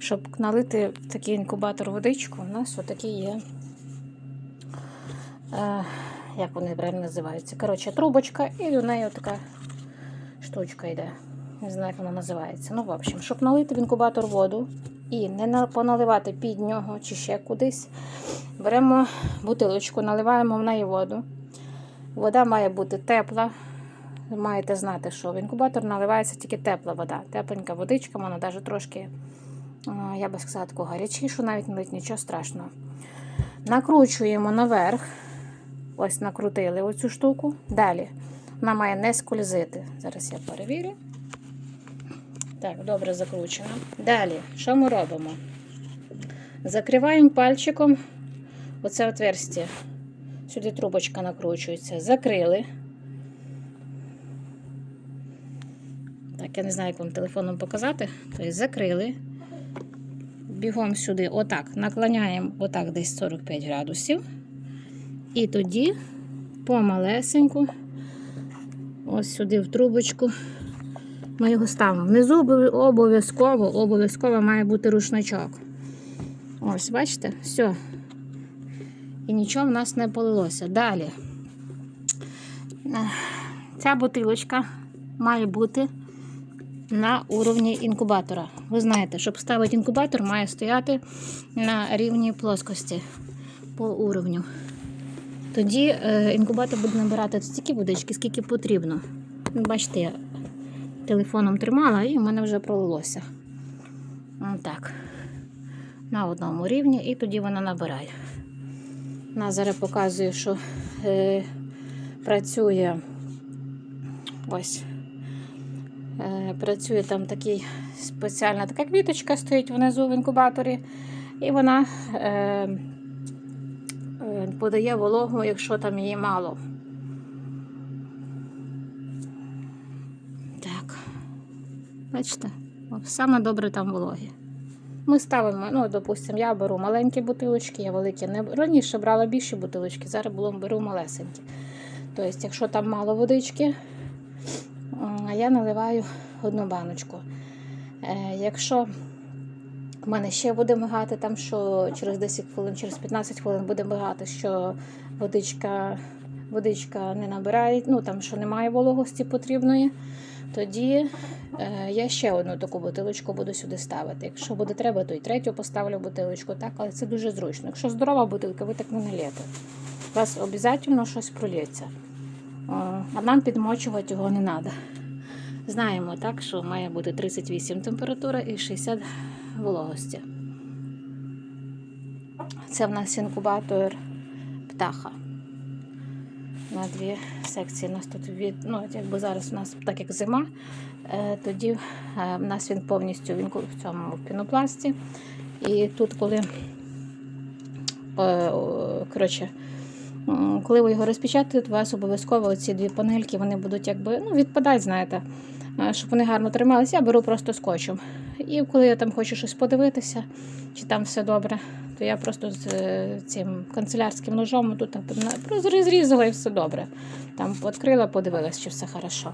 щоб налити в такий інкубатор водичку, у нас отакі є. Е, як вони правильно називаються? Коротше, трубочка, і до неї така штучка йде. Не знаю, як вона називається. Ну, в общем, щоб налити в інкубатор воду і не поналивати під нього чи ще кудись, беремо бутилочку, наливаємо в неї воду. Вода має бути тепла. Маєте знати, що в інкубатор наливається тільки тепла вода. Тепленька водичка, вона навіть трошки, я би сказала, таку гарячішу, навіть не нічого страшного. Накручуємо наверх. Ось накрутили оцю штуку. Далі. Вона має не скользити. Зараз я перевірю. Так, добре закручено. Далі, що ми робимо? Закриваємо пальчиком оце отверстие. Сюди трубочка накручується. Закрили. Так, я не знаю, як вам телефоном показати. Тобто закрили. Бігом сюди, отак, наклоняємо отак десь 45 градусів. І тоді помалесеньку, ось сюди в трубочку, ми його ставимо. Внизу обов'язково, обов'язково має бути рушничок. Ось, бачите, все. І нічого в нас не полилося. Далі. Ця бутилочка має бути на уровні інкубатора. Ви знаєте, щоб ставити інкубатор, має стояти на рівні плоскості по уровню. Тоді е, інкубатор буде набирати стільки водички, скільки потрібно. Ну, Бачите, я телефоном тримала і в мене вже пролилося. Так. На одному рівні, і тоді вона набирає. Вона зараз показує, що е, працює ось. Е, працює там такий спеціальна така квіточка стоїть внизу в інкубаторі, і вона е, е, подає вологу, якщо там її мало. Так. Бачите, саме добре там вологі. Ми ставимо, ну, допустимо, я беру маленькі бутилочки, я великі не раніше брала більші бутилочки, зараз беру малесенькі. Тобто, якщо там мало водички, я наливаю одну баночку. Е, якщо в мене ще буде мигати, там що через 10 хвилин, через 15 хвилин буде мигати, що водичка, водичка не набирає, ну там що немає вологості потрібної, тоді е, я ще одну таку бутилочку буду сюди ставити. Якщо буде треба, то й третю поставлю бутилочку, так, але це дуже зручно. Якщо здорова бутилка, ви так не налєте. У вас обов'язково щось пролється. А нам підмочувати його не треба. Знаємо, так, що має бути 38 температура і 60 вологості. Це в нас інкубатор птаха. На дві секції. У нас тут від, ну, якби зараз у нас так як зима, е, тоді е, в нас він повністю в цьому пінопласті. І тут, коли е, коротше, коли ви його розпечатаєте, у вас обов'язково ці дві панельки вони будуть якби ну, відпадати, знаєте, щоб вони гарно трималися, я беру просто скотчем. І коли я там хочу щось подивитися, чи там все добре, то я просто з е, цим канцелярським ножом тут розрізала і все добре. Там відкрила, подивилась, чи все хорошо.